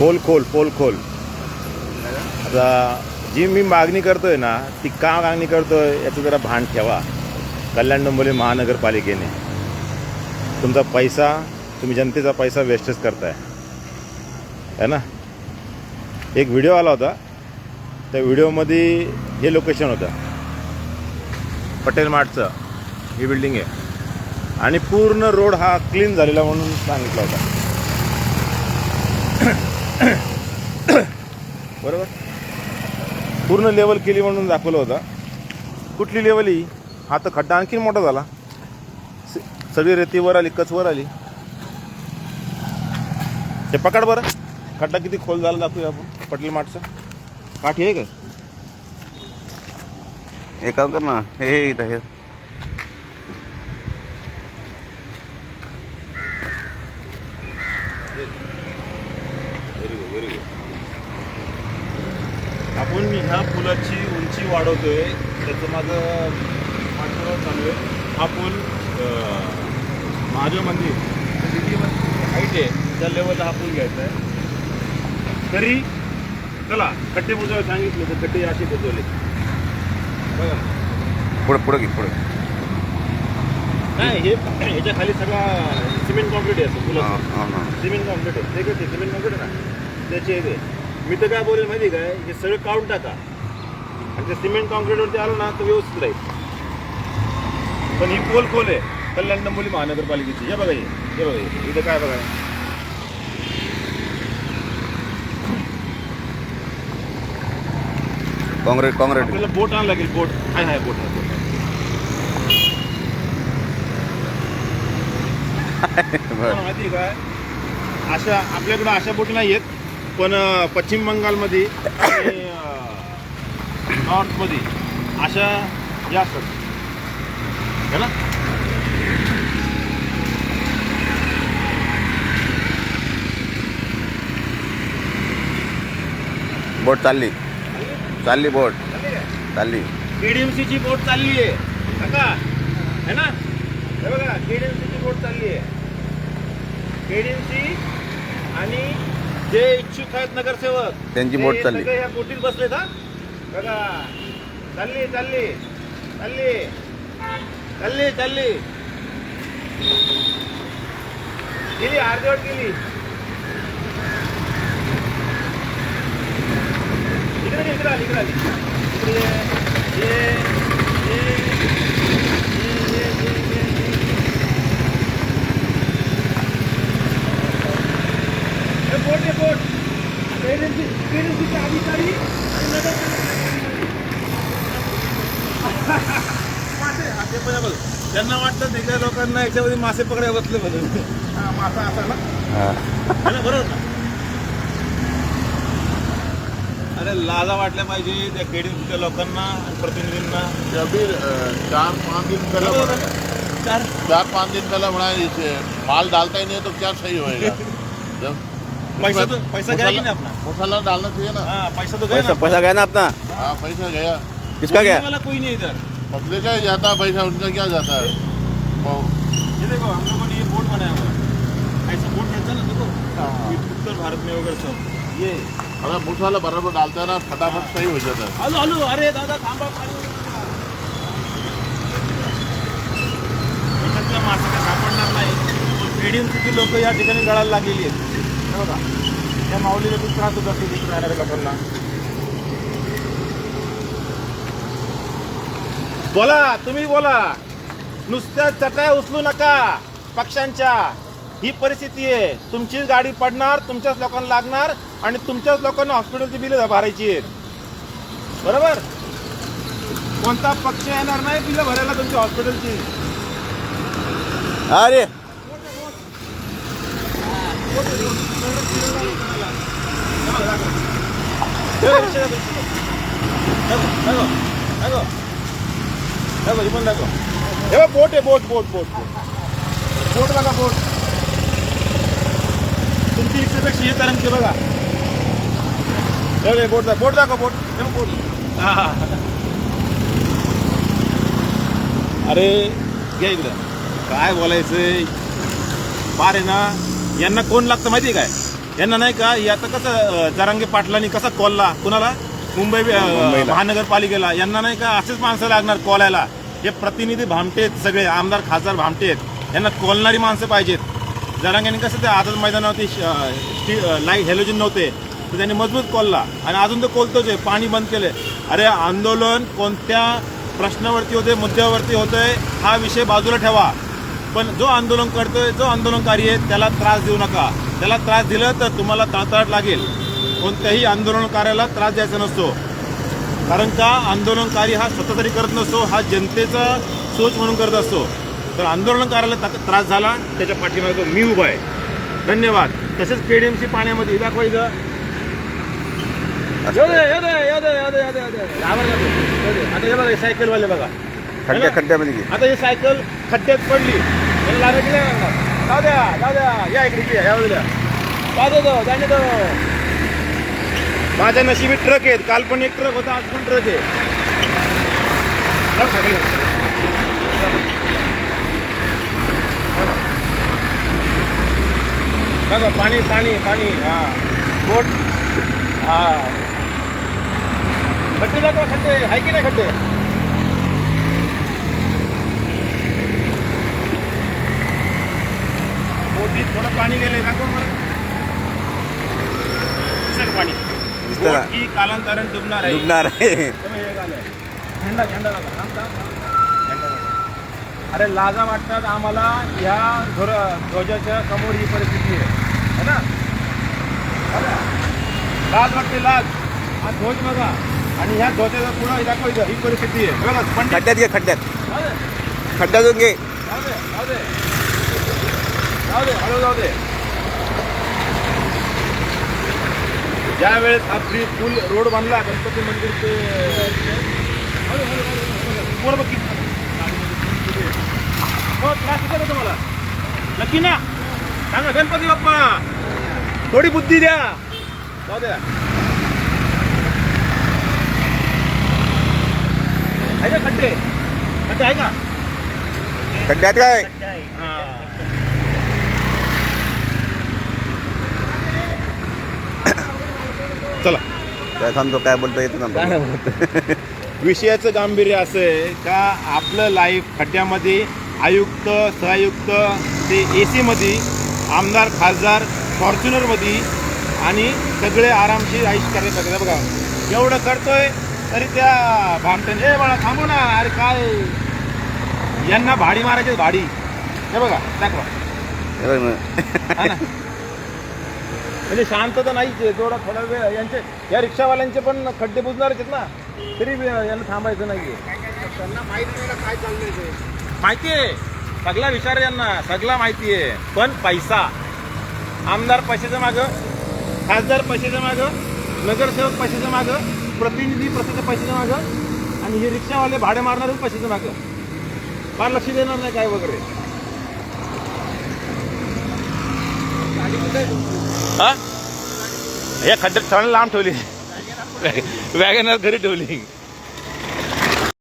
खोल खोल खोल खोल. आता जी मी मागणी करतोय ना ती का मागणी करतोय याचं जरा भान ठेवा. कल्याण डोंबिवली महानगरपालिकेने. तुमचा पैसा तुम्ही जनतेचा पैसा वेस्टच करताय. है ना? एक व्हिडिओ आला होता. त्या व्हिडिओमध्ये हे लोकेशन होतं. पटेल मार्टचं ही बिल्डिंग आहे. आणि पूर्ण रोड हा क्लीन झालेला म्हणून सांगितला होता. बरोबर? पूर्ण लेवल केली म्हणून दाखवलं होतं. कुठली लेवल ही? हा तर खड्डा आणखी मोठा झाला. स- सगळी रेती वर आली कचवर आली. ते पकड बरं. खड्डा किती खोल झाला दाखवूया आपण. पटेल माठचा. काठी आहे का? हे काम कर ना. हे हे इथं हे व्हेरी गुड व्हेरी गुड आपण ह्या पुलाची उंची वाढवतोय त्याचं माझं पाठपुरावा चालू आहे. हा पूल महादेव मंदिर हाईट आहे त्या लेवलला हा पूल घ्यायचा आहे. तरी चला खड्डे बुजवायला सांगितले तर खड्डे असे बुजवले. बघा. ना. पुढे पुढे घे पुढे. नाही हे ह्याच्या खाली सगळा सिमेंट कॉन्क्रीट आहे पुलाचं सिमेंट कॉन्क्रीट आहे. ते कसं सिमेंट कॉन्क्रीट आहे ना? त्याचे मी तर काय बोलेल माहिती आहे काय? हे सगळं काढून टाका. आणि ते सिमेंट कॉन्क्रीटवरती आलं ना तर व्यवस्थित राहील. पण ही पोल खोल आहे. कल्याण डंबोली महानगरपालिकेची. हे बघा हे. बघा. इथं काय बघा. काँग्रेट काँग्रेट आपल्याला बोट आणावं लागेल बोट. हाय हाय बोट आहे बोट. माहिती आहे काय अशा आपल्याकडं अशा बोटी नाही आहेत पण पश्चिम बंगालमध्ये नॉर्थमध्ये. अशा या असतात. है ना? बोट चालली. चालली बोट. चालली. केडीएमसीची बोट चालली आहे. काका है ना? हे बघा केडीएमसीची बोट चालली आहे. केडीएमसी आणि जे इच्छुक आहेत नगरसेवक त्यांची बोट चालली. सगळे या बोटीत बसलेत हा? बघा चालली चालली चालली चालली चालली गेली अर्धवट गेली इकडे ये, इकडे आली इकडे आली इकडे ये. ये, ये, ये, ये, ये, ये, ये. हे बोट आहे बोट पेरेंटची पेरेंटची अधिकारी आणि नगरसेवक. मासे पण बघ. त्यांना वाटतं तिकडे लोकांना याच्यामध्ये मासे पकडायला बसले म्हणून हा, मासा असा ना. ना बरोबर ना? अरे लाजा वाटल्या पाहिजे त्या केडीच्या लोकांना प्रतिनिधींना. चार पाँच दिन पहले बना- ना? चार? चार पाँच दिन पहले इसे माल डालता ही नहीं तो क्या सही होएगा जब पैसा तो पैसा गया कि नहीं अपना मसाला डालना चाहिए ना. हाँ पैसा तो गया पैसा ना पैसा गया ना अपना हाँ पैसा गया किसका गया? बोलने वाला कोई नहीं इधर। पब्लिक का जाता है पैसा उनका क्या जाता है? ये देखो हम लोगों ने ये बोर्ड बनाया हुआ है। ऐसा बोर्ड रहता है ना देखो। ये उत्तर भारत में वगैरह सब। ये। अगर मसाला बराबर डालता है ना फटाफट सही हो जाता है। हॅलो हॅलो अरे दादा थांबा पाणी याच्यातल्या मासे काय सापडणार नाही पेडीएमसीची लोक या ठिकाणी गळायला लागलेली आहेत हे बघा या माऊलीला खूप त्रास होत असतो तिथे राहणाऱ्या लोकांना बोला तुम्ही बोला. नुसत्या चटाया उचलू नका पक्षांच्या ही परिस्थिती आहे. तुमचीच गाडी पडणार तुमच्याच लोकांना लागणार आणि तुमच्याच लोकांना हॉस्पिटलची बिलं भरायची आहेत. बरोबर? कोणता पक्ष येणार नाही बिलं भरायला तुमच्या हॉस्पिटलची अरे. हे बोट आहे बोट बोट बोट. बोट बोट बघा बोट. तुमची इच्छेपेक्षा हे कारण की बघा. बोट दाखव बोट दाखव बोट. हे बघ, बोट. अरे घ्या इकडं. काय बोलायचंय? फार आहे ना यांना कोण लागतं माहिती आहे काय? यांना नाही का आता कसं जरांगे पाटलांनी कसा कॉलला? कुणाला? मुंबई. महानगरपालिकेला. यांना नाही का असेच माणसं लागणार कॉलायला. हे प्रतिनिधी भामटे आहेत सगळे. आमदार खासदार भामटे आहेत. यांना कॉलणारी माणसं पाहिजेत. जरांग्याने कसं ते आझाद मैदानावरती लाइट हेलोजन नव्हते. तर त्यांनी मजबूत कॉलला. आणि अजून तर कोलतोच आहे. पाणी बंद केले अरे आंदोलन कोणत्या प्रश्नावरती होते मुद्द्यावरती होतंय हा विषय बाजूला ठेवा. पण जो आंदोलन करतोय जो आंदोलनकारी आहे त्याला त्रास देऊ नका. त्याला त्रास दिला तर तुम्हाला तळतळाट लागेल. कोणत्याही आंदोलनकार्याला त्रास द्यायचा नसतो. कारण का आंदोलनकारी हा स्वतःसाठी करत नसतो हा जनतेचा सोच म्हणून करत असतो. तर आंदोलनकाराला ता- त्रास झाला त्याच्या पाठीमागे मी उभा आहे. धन्यवाद. तसेच केडीएमसी पाण्यामध्ये दाखवा इथं. येऊ दे, येऊ दे, येऊ दे, येऊ दे, येऊ दे, येऊ दे. घाबरला तो. येऊ दे. आता हे बघा सायकलवाले बघा. खड्ड्या खड्ड्यामध्ये आता ही सायकल खड्ड्यात पडली. त्याला लागायची नाही? जाऊ द्या जाऊ द्या. या इकडे या द्या जाऊ दे तो जाणे माझ्या नशिबी ट्रक आहेत. काल पण एक ट्रक होता आज पण ट्रक आहे. बघा पाणी पाणी पाणी. हा. बोट. हा. खड्डे दाखवा खड्डे. आहे की नाही खड्डे? बोटीत थोडं पाणी गेलंय. दाखव मला दिसतंय पाणी. दिसतं ना. बोट ही कालांतराने डुबणार आहे डुबणार आहे त्यामुळे हे झालंय. झेंडा झेंडा दाखव. थांब, थांब, थांब. झेंडा दाखव. अरे लाजा वाटतात आम्हाला या ध्वर ध्वजाच्या समोर ही परिस्थिती आहे है ना. लाज वाटते लाज हा ध्वज बघा आणि ह्या ध्वजाचा पुढं दाखव इथं ही परिस्थिती आहे बघा पंडित खड्ड्यात घे खड्ड्यात जाऊ दे. खड्ड्यातून घे जाऊ दे जाऊ दे जाऊ दे हळू जाऊ दे ज्या वेळेस फ्री पूल रोड बांधला गणपती मंदिर ते. हो त्रास होतो तुम्हाला नक्की ना सांगा गणपती बाप्पा थोडी बुद्धी द्या. जाऊ द्या. आहे का खड्डे? खड्डे आहे का? खड्ड्यात काय? चला. काय सांगतो काय बोलतो येतो ना विषयाचं गांभीर्य असं आहे का आपलं लाईफ खड्ड्यामध्ये आयुक्त सहआयुक्त ते ए सीमध्ये आमदार खासदार फॉर्च्युनरमध्ये आणि सगळे आरामशीर आयुष्य करायला सगळं बघा एवढं करतोय तरी त्या भामटन ए बाळा थांबू ना अरे काय? यांना भाडी मारायची भाडी. हे बघा दाखवा. म्हणजे शांतता नाहीच आहे. थोडा थोडा वेळ यांचे या रिक्षावाल्यांचे पण खड्डे बुजणारच आहेत ना. तरी यांना थांबायचं नाहीये. माहिती आहे. सगळा विचार यांना. सगळा माहिती आहे. पण पैसा. आमदार पैशाचं मागं खासदार पैशाचं मागं नगरसेवक पैशाचं मागं प्रतिनिधी प्रशासक पैशाचं मागं आणि हे रिक्षावाले भाडे मारणारे पैशाचं मागं. फार लक्ष देणार नाही काय वगैरे. हा? या खड्ड्यात ठेवणं लांब ठेवली. वॅगनर घरी ठेवली.